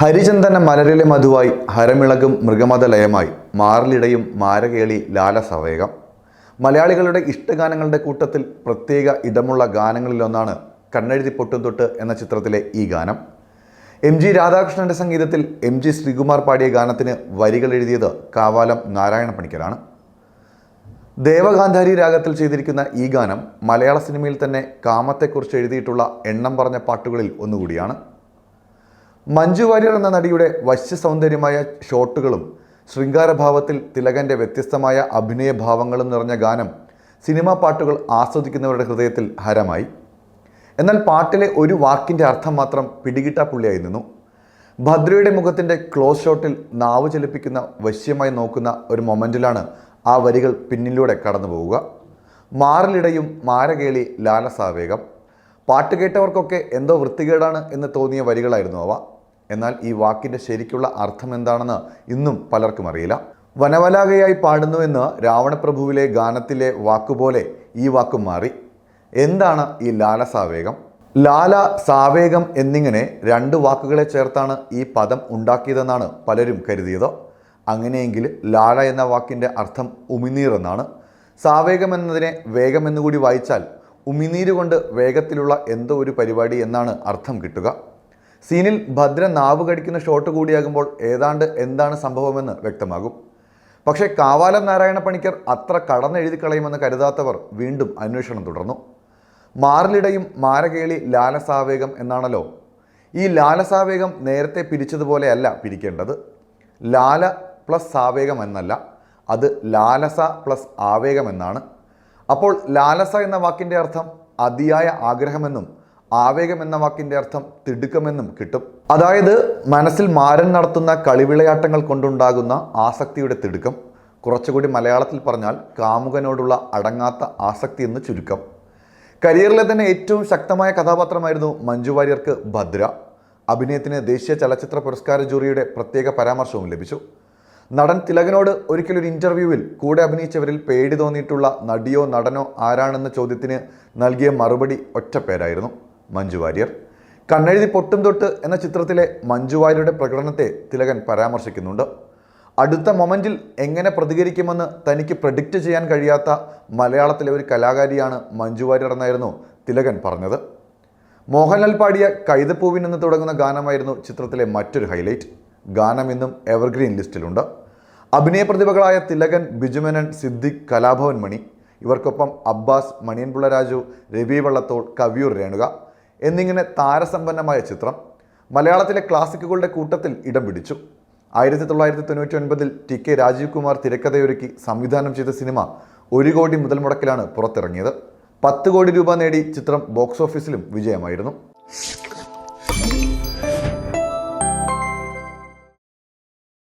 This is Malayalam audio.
ഹരിചന്ദന മലരിലെ മധുവായി ഹരമിളകും മൃഗമത ലയമായി മാറിലിടയും മാരകേളി ലാലസവേകം മലയാളികളുടെ ഇഷ്ടഗാനങ്ങളുടെ കൂട്ടത്തിൽ പ്രത്യേക ഇടമുള്ള ഗാനങ്ങളിലൊന്നാണ് കണ്ണെഴുതി പൊട്ടും തൊട്ട് എന്ന ചിത്രത്തിലെ ഈ ഗാനം. എം ജി രാധാകൃഷ്ണന്റെ സംഗീതത്തിൽ എം ജി ശ്രീകുമാർ പാടിയ ഗാനത്തിന് വരികൾ എഴുതിയത് കാവാലം നാരായണ പണിക്കരാണ്. ദേവഗാന്ധാരി രാഗത്തിൽ ചെയ്തിരിക്കുന്ന ഈ ഗാനം മലയാള സിനിമയിൽ തന്നെ കാമത്തെക്കുറിച്ച് എഴുതിയിട്ടുള്ള എണ്ണം പറഞ്ഞ പാട്ടുകളിൽ ഒന്നുകൂടിയാണ്. മഞ്ജു വാര്യർ എന്ന നടിയുടെ വശ്യ സൗന്ദര്യമായ ഷോട്ടുകളും ശൃംഗാരഭാവത്തിൽ തിലകന്റെ വ്യത്യസ്തമായ അഭിനയഭാവങ്ങളും നിറഞ്ഞ ഗാനം സിനിമാ പാട്ടുകൾ ആസ്വദിക്കുന്നവരുടെ ഹൃദയത്തിൽ ഹരമായി. എന്നാൽ പാട്ടിലെ ഒരു വാക്കിന്റെ അർത്ഥം മാത്രം പിടികിട്ടാ പുള്ളിയായി നിന്നു. ഭദ്രയുടെ മുഖത്തിന്റെ ക്ലോസ് ഷോട്ടിൽ നാവ് ചലിപ്പിക്കുന്ന വശ്യമായി നോക്കുന്ന ഒരു മൊമെന്റിലാണ് ആ വരികൾ പിന്നിലൂടെ കടന്നു പോവുക മാറിലിടയും മാരകേളി ലാലസാവേഗം. പാട്ട് കേട്ടവർക്കൊക്കെ എന്തോ വൃത്തികേടാണ് എന്ന് തോന്നിയ വരികളായിരുന്നു അവ. എന്നാൽ ഈ വാക്കിന്റെ ശരിക്കുള്ള അർത്ഥം എന്താണെന്ന് ഇന്നും പലർക്കും അറിയില്ല. വനവലാകയായി പാടുന്നുവെന്ന് രാവണപ്രഭുവിലെ ഗാനത്തിലെ വാക്കുപോലെ ഈ വാക്കും മാറി. എന്താണ് ഈ ലാലസാവേഗം ലാല സാവേഗം എന്നിങ്ങനെ രണ്ട് വാക്കുകളെ ചേർത്താണ് ഈ പദം ഉണ്ടാക്കിയതെന്നാണ് പലരും കരുതിയത്. അങ്ങനെയെങ്കിൽ ലാല എന്ന വാക്കിന്റെ അർത്ഥം ഉമിനീർ എന്നാണ്. സാവേഗം എന്നതിനെ വേഗം എന്നുകൂടി വായിച്ചാൽ ഉമിനീര് കൊണ്ട് വേഗത്തിലുള്ള എന്തോ ഒരു പരിപാടി എന്നാണ് അർത്ഥം കിട്ടുക. സീനിൽ ഭദ്ര നാവ് കടിക്കുന്ന ഷോട്ട് കൂടിയാകുമ്പോൾ ഏതാണ്ട് എന്താണ് സംഭവമെന്ന് വ്യക്തമാകും. പക്ഷേ കാവാലം നാരായണ പണിക്കർ അത്ര കടന്നെഴുതി കളയുമെന്ന് കരുതാത്തവർ വീണ്ടും അന്വേഷണം തുടർന്നു. മാറിലിടയും മാരകേളി ലാലസാവേഗം എന്നാണല്ലോ. ഈ ലാലസാവേഗം നേരത്തെ പിരിച്ചതുപോലെയല്ല പിരിക്കേണ്ടത്. ലാല പ്ലസ് സാവേഗം എന്നല്ല അത് ലാലസ പ്ലസ് ആവേഗം എന്നാണ്. അപ്പോൾ ലാലസ എന്ന വാക്കിന്റെ അർത്ഥം അതിയായ ആഗ്രഹമെന്നും ആവേഗം എന്ന വാക്കിന്റെ അർത്ഥം തിടുക്കമെന്നും കിട്ടും. അതായത് മനസ്സിൽ മാരൻ നടത്തുന്ന കളിവിളയാട്ടങ്ങൾ കൊണ്ടുണ്ടാകുന്ന ആസക്തിയുടെ തിടുക്കം. കുറച്ചുകൂടി മലയാളത്തിൽ പറഞ്ഞാൽ കാമുകനോടുള്ള അടങ്ങാത്ത ആസക്തി എന്ന് ചുരുക്കം. കരിയറിലെ തന്നെ ഏറ്റവും ശക്തമായ കഥാപാത്രമായിരുന്നു മഞ്ജു വാര്യർക്ക് ഭദ്ര. അഭിനയത്തിന് ദേശീയ ചലച്ചിത്ര പുരസ്കാര ജൂറിയുടെ പ്രത്യേക പരാമർശവും ലഭിച്ചു. നടൻ തിലകനോട് ഒരിക്കലൊരു ഇന്റർവ്യൂവിൽ കൂടെ അഭിനയിച്ചവരിൽ പേടി തോന്നിയിട്ടുള്ള നടിയോ നടനോ ആരാണെന്ന ചോദ്യത്തിന് നൽകിയ മറുപടി ഒറ്റ പേരായിരുന്നു മഞ്ജു വാര്യർ. കണ്ണെഴുതി പൊട്ടും തൊട്ട് എന്ന ചിത്രത്തിലെ മഞ്ജു വാര്യരുടെ പ്രകടനത്തെ തിലകൻ പരാമർശിക്കുന്നുണ്ട്. അടുത്ത മൊമെന്റിൽ എങ്ങനെ പ്രതികരിക്കുമെന്ന് തനിക്ക് പ്രഡിക്റ്റ് ചെയ്യാൻ കഴിയാത്ത മലയാളത്തിലെ ഒരു കലാകാരിയാണ് മഞ്ജു വാര്യർ എന്നായിരുന്നു തിലകൻ പറഞ്ഞത്. മോഹൻലാൽ പാടിയ കൈതപ്പൂവിൻ എന്ന് തുടങ്ങുന്ന ഗാനമായിരുന്നു ചിത്രത്തിലെ മറ്റൊരു ഹൈലൈറ്റ് ഗാനം ഇന്നും എവർഗ്രീൻ ലിസ്റ്റിലുണ്ട് അഭിനയ പ്രതിഭകളായ തിലകൻ ബിജുമേനൻ സിദ്ദിഖ് കലാഭവൻ മണി. ഇവർക്കൊപ്പം അബ്ബാസ് മണിയൻപിള്ള രാജു രവി വള്ളത്തോൾ കവിയൂർ രേണുക എന്നിങ്ങനെ താരസമ്പന്നമായ ചിത്രം മലയാളത്തിലെ ക്ലാസിക്കുകളുടെ കൂട്ടത്തിൽ ഇടം പിടിച്ചു. ആയിരത്തി തൊള്ളായിരത്തി തൊണ്ണൂറ്റി ഒൻപതിൽ ടി കെ രാജീവ് കുമാർ തിരക്കഥയൊരുക്കി സംവിധാനം ചെയ്ത സിനിമ ഒരു കോടി മുതൽ മുടക്കിലാണ് പുറത്തിറങ്ങിയത്. പത്ത് കോടി രൂപ നേടി ചിത്രം ബോക്സ് ഓഫീസിലും വിജയമായിരുന്നു.